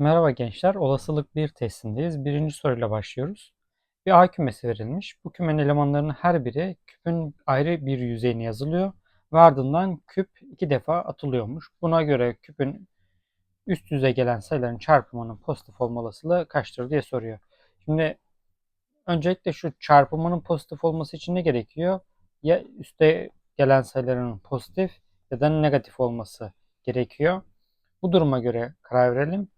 Merhaba gençler, olasılık bir testindeyiz. Birinci soruyla başlıyoruz. Bir A kümesi verilmiş. Bu kümenin elemanlarının her biri küpün ayrı bir yüzeyine yazılıyor ve ardından küp iki defa atılıyormuş. Buna göre küpün üst yüze gelen sayıların çarpımının pozitif olma olasılığı kaçtır diye soruyor. Şimdi öncelikle şu çarpımının pozitif olması için ne gerekiyor? Ya üste gelen sayıların pozitif ya da negatif olması gerekiyor. Bu duruma göre karar verelim.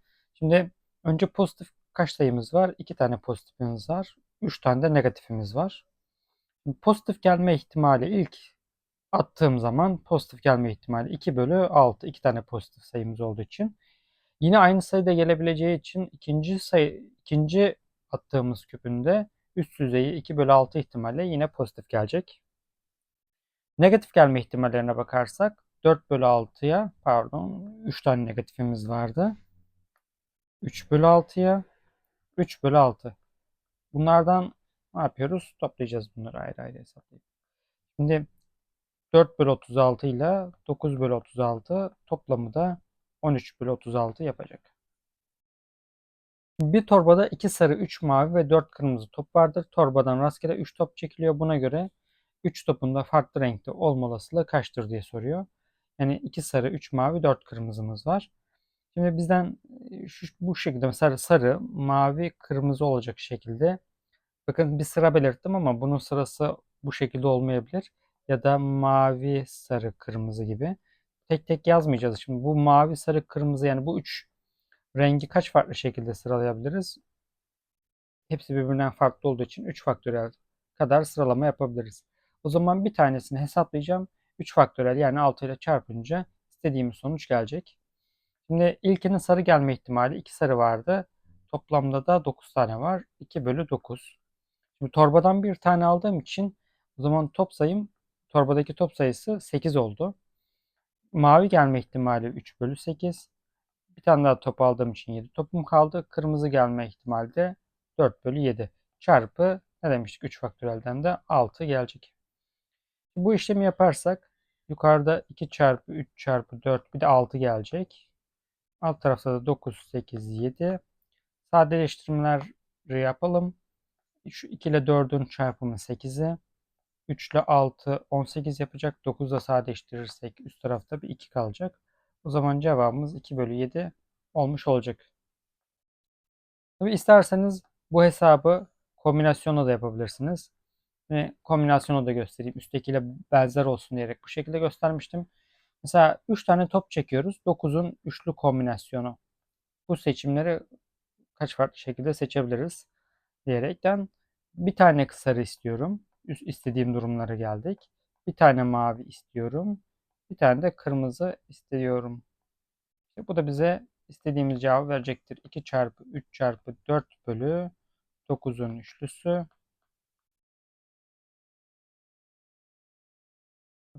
Şimdi önce pozitif kaç sayımız var? 2 tane pozitifimiz var. 3 tane de negatifimiz var. Şimdi pozitif gelme ihtimali ilk attığım zaman pozitif gelme ihtimali 2 bölü 6. 2 tane pozitif sayımız olduğu için. Yine aynı sayıda gelebileceği için ikinci sayı ikinci attığımız küpünde üst yüzeyi 2 bölü 6 ihtimalle yine pozitif gelecek. Negatif gelme ihtimallerine bakarsak 4 bölü 6'ya pardon 3 tane negatifimiz vardı. 3 bölü 6'ya 3 bölü 6. Bunlardan ne yapıyoruz? Toplayacağız bunları ayrı ayrı hesaplayıp. Şimdi 4 bölü 36 ile 9 bölü 36 toplamı da 13 bölü 36 yapacak. Bir torbada 2 sarı, 3 mavi ve 4 kırmızı top vardır. Torbadan rastgele 3 top çekiliyor. Buna göre 3 topun da farklı renkte olma olasılığı kaçtır diye soruyor. Yani 2 sarı, 3 mavi, 4 kırmızımız var. Şimdi bizden şu, bu şekilde sarı, sarı, mavi, kırmızı olacak şekilde. Bakın bir sıra belirttim ama bunun sırası bu şekilde olmayabilir. Ya da mavi, sarı, kırmızı gibi. Tek tek yazmayacağız. Şimdi bu mavi, sarı, kırmızı yani bu üç rengi kaç farklı şekilde sıralayabiliriz? Hepsi birbirinden farklı olduğu için 3 faktöriyel kadar sıralama yapabiliriz. O zaman bir tanesini hesaplayacağım. 3 faktöriyel yani 6 ile çarpınca istediğimiz sonuç gelecek. Şimdi ilkinin sarı gelme ihtimali 2 sarı vardı. Toplamda da 9 tane var. 2 bölü 9. Şimdi torbadan bir tane aldığım için o zaman top sayım torbadaki top sayısı 8 oldu. Mavi gelme ihtimali 3 bölü 8. Bir tane daha top aldığım için 7 topum kaldı. Kırmızı gelme ihtimali de 4 bölü 7. Çarpı ne demiştik 3 faktörelden de 6 gelecek. Bu işlemi yaparsak yukarıda 2 çarpı 3 çarpı 4 bir de 6 gelecek. Alt tarafta da 9, 8, 7. Sadeleştirmeleri yapalım. Şu 2 ile 4'ün çarpımı 8'i. 3 ile 6 18 yapacak. 9 da sadeleştirirsek üst tarafta bir 2 kalacak. O zaman cevabımız 2 bölü 7 olmuş olacak. Tabii isterseniz bu hesabı kombinasyonla da yapabilirsiniz. Ve kombinasyonu da göstereyim. Üsttekiyle benzer olsun diyerek bu şekilde göstermiştim. Mesela 3 tane top çekiyoruz. 9'un üçlü kombinasyonu. Bu seçimleri kaç farklı şekilde seçebiliriz diyerekten bir tane sarı istiyorum. Üst istediğim durumlara geldik. Bir tane mavi istiyorum. Bir tane de kırmızı istiyorum. İşte bu da bize istediğimiz cevabı verecektir. 2 çarpı 3 çarpı 4 bölü 9'un üçlüsü.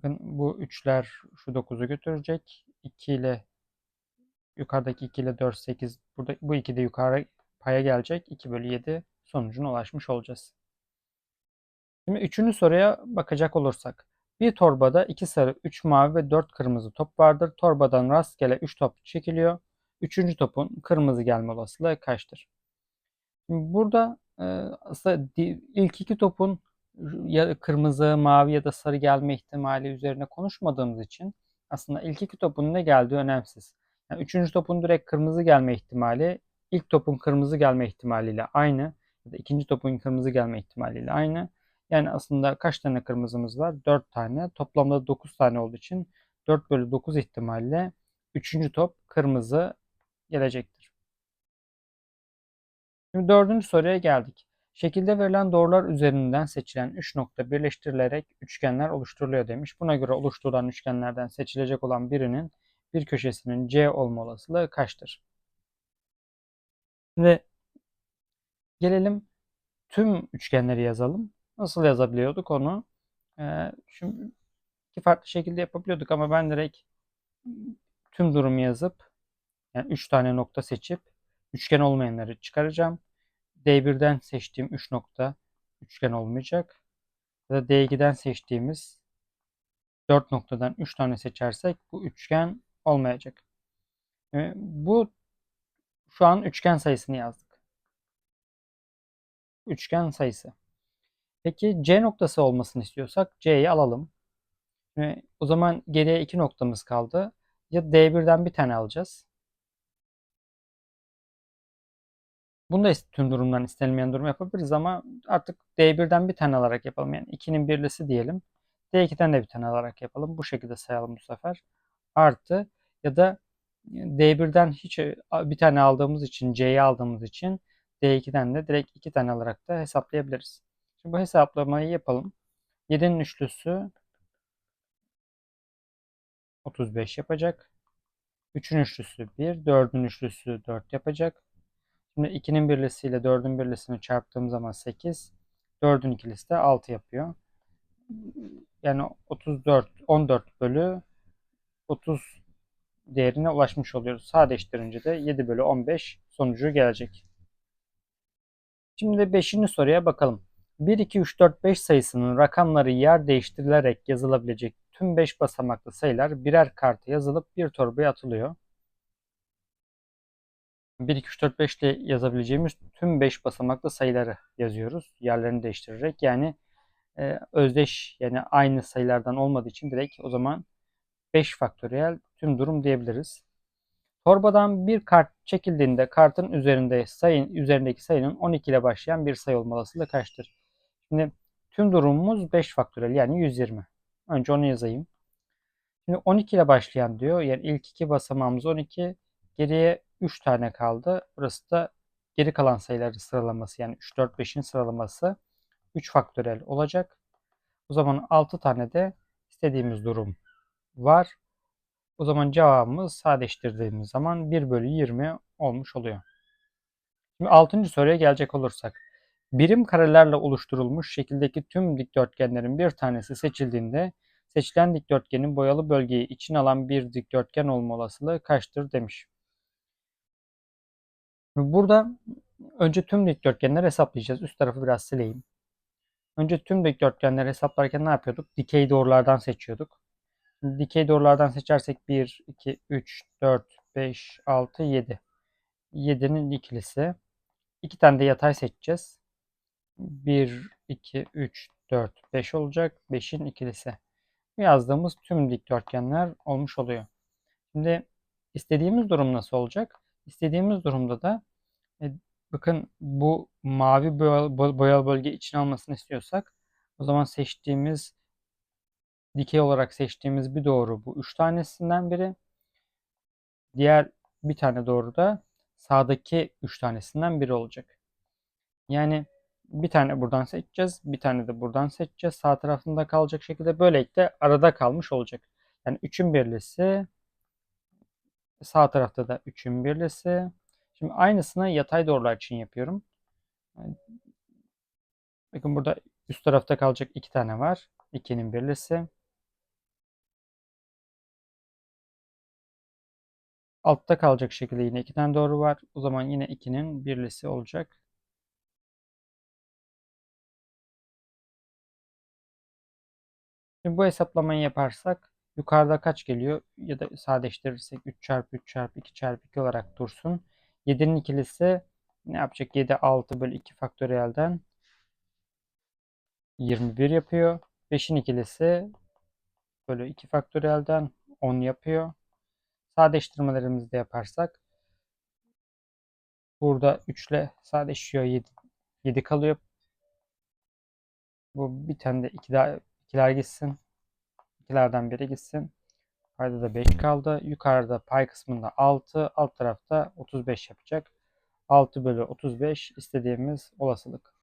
Bakın bu üçler şu 9'u götürecek. 2 ile yukarıdaki 2 ile 4 8 burada bu 2 de yukarı paya gelecek. 2 bölü 7 sonucuna ulaşmış olacağız. Şimdi üçüncü soruya bakacak olursak. Bir torbada 2 sarı, 3 mavi ve 4 kırmızı top vardır. Torbadan rastgele 3 top çekiliyor. Üçüncü topun kırmızı gelme olasılığı kaçtır? Şimdi burada e, aslında ilk iki topun ya kırmızı, mavi ya da sarı gelme ihtimali üzerine konuşmadığımız için aslında ilk iki topun ne geldiği önemsiz. Yani üçüncü topun direkt kırmızı gelme ihtimali ilk topun kırmızı gelme ihtimaliyle aynı ya da ikinci topun kırmızı gelme ihtimaliyle aynı. Yani aslında kaç tane kırmızımız var? 4 tane. Toplamda 9 tane olduğu için 4 bölü 9 ihtimalle üçüncü top kırmızı gelecektir. Şimdi dördüncü soruya geldik. Şekilde verilen doğrular üzerinden seçilen 3 nokta birleştirilerek üçgenler oluşturuluyor demiş. Buna göre oluşturulan üçgenlerden seçilecek olan birinin bir köşesinin C olma olasılığı kaçtır? Şimdi gelelim tüm üçgenleri yazalım. Nasıl yazabiliyorduk onu? Ee, şimdi iki farklı şekilde yapabiliyorduk ama ben direkt tüm durumu yazıp yani 3 tane nokta seçip üçgen olmayanları çıkaracağım. D1'den seçtiğim 3 nokta üçgen olmayacak. Ya da D2'den seçtiğimiz 4 noktadan 3 tane seçersek bu üçgen olmayacak. Ee, bu Şu an üçgen sayısını yazdık. Üçgen sayısı. Peki C noktası olmasını istiyorsak C'yi alalım. Ve o zaman geriye iki noktamız kaldı. Ya D1'den bir tane alacağız. Bunu da tüm durumdan istenilmeyen durum yapabiliriz ama artık D1'den bir tane alarak yapalım. Yani 2'nin birlisi diyelim. D2'den de bir tane alarak yapalım. Bu şekilde sayalım bu sefer. Artı ya da D1'den hiç bir tane aldığımız için, C'yi aldığımız için D2'den de direkt iki tane alarak da hesaplayabiliriz. Şimdi bu hesaplamayı yapalım. 7'nin üçlüsü 35 yapacak. 3'ün üçlüsü 1, 4'ün üçlüsü 4 yapacak. Şimdi 2'nin birlisiyle 4'ün birlisini çarptığım zaman 8, 4'ün ikilisi de 6 yapıyor. Yani 34, 14 bölü 30 değerine ulaşmış oluyoruz. Sadeleştirince de 7 bölü 15 sonucu gelecek. Şimdi 5. soruya bakalım. 1, 2, 3, 4, 5 sayısının rakamları yer değiştirilerek yazılabilecek tüm 5 basamaklı sayılar birer karta yazılıp bir torbaya atılıyor. 1, 2, 3, 4, 5 ile yazabileceğimiz tüm 5 basamaklı sayıları yazıyoruz. Yerlerini değiştirerek. Yani e, özdeş yani aynı sayılardan olmadığı için direkt o zaman 5 faktöriyel tüm durum diyebiliriz. Torbadan bir kart çekildiğinde kartın üzerinde sayın üzerindeki sayının 12 ile başlayan bir sayı olma olasılığı kaçtır? Şimdi tüm durumumuz 5 faktöriyel yani 120. Önce onu yazayım. Şimdi 12 ile başlayan diyor. Yani ilk iki basamağımız 12. Geriye 3 tane kaldı. Burası da geri kalan sayıları sıralaması yani 3, 4, 5'in sıralaması 3 faktöriyel olacak. O zaman 6 tane de istediğimiz durum var. O zaman cevabımız sadeleştirdiğimiz zaman 1 bölü 20 olmuş oluyor. Şimdi 6. soruya gelecek olursak. Birim karelerle oluşturulmuş şekildeki tüm dikdörtgenlerin bir tanesi seçildiğinde seçilen dikdörtgenin boyalı bölgeyi içine alan bir dikdörtgen olma olasılığı kaçtır demiş. Burada önce tüm dikdörtgenleri hesaplayacağız. Üst tarafı biraz sileyim. Önce tüm dikdörtgenleri hesaplarken ne yapıyorduk? Dikey doğrulardan seçiyorduk. Dikey doğrulardan seçersek 1, 2, 3, 4, 5, 6, 7. 7'nin ikilisi. 2 tane de yatay seçeceğiz. 1, 2, 3, 4, 5 olacak. 5'in ikilisi. Yazdığımız tüm dikdörtgenler olmuş oluyor. Şimdi istediğimiz durum nasıl olacak? İstediğimiz durumda da e, bakın bu mavi boyalı bölge içine almasını istiyorsak o zaman seçtiğimiz dikey olarak seçtiğimiz bir doğru bu üç tanesinden biri. Diğer bir tane doğru da sağdaki üç tanesinden biri olacak. Yani bir tane buradan seçeceğiz. Bir tane de buradan seçeceğiz. Sağ tarafında kalacak şekilde böylelikle arada kalmış olacak. Yani 3'ün birlisi sağ tarafta da 3'ün birlisi. Şimdi aynısını yatay doğrular için yapıyorum. Bakın burada üst tarafta kalacak iki tane var. 2'nin birlisi. Altta kalacak şekilde yine iki tane doğru var. O zaman yine 2'nin birlisi olacak. Şimdi bu hesaplamayı yaparsak yukarıda kaç geliyor ya da sadeleştirirsek 3 çarpı 3 çarpı 2 çarpı 2 olarak dursun. 7'nin ikilisi ne yapacak? 7 6 bölü 2 faktöriyelden 21 yapıyor. 5'in ikilisi bölü 2 faktöriyelden 10 yapıyor. Sadeleştirmelerimizi de yaparsak burada 3 ile sadeleşiyor 7, 7 kalıyor. Bu bir tane de 2 daha ikiler gitsin. İkilerden biri gitsin. Payda da 5 kaldı. Yukarıda pay kısmında 6. Alt tarafta 35 yapacak. 6 bölü 35 istediğimiz olasılık.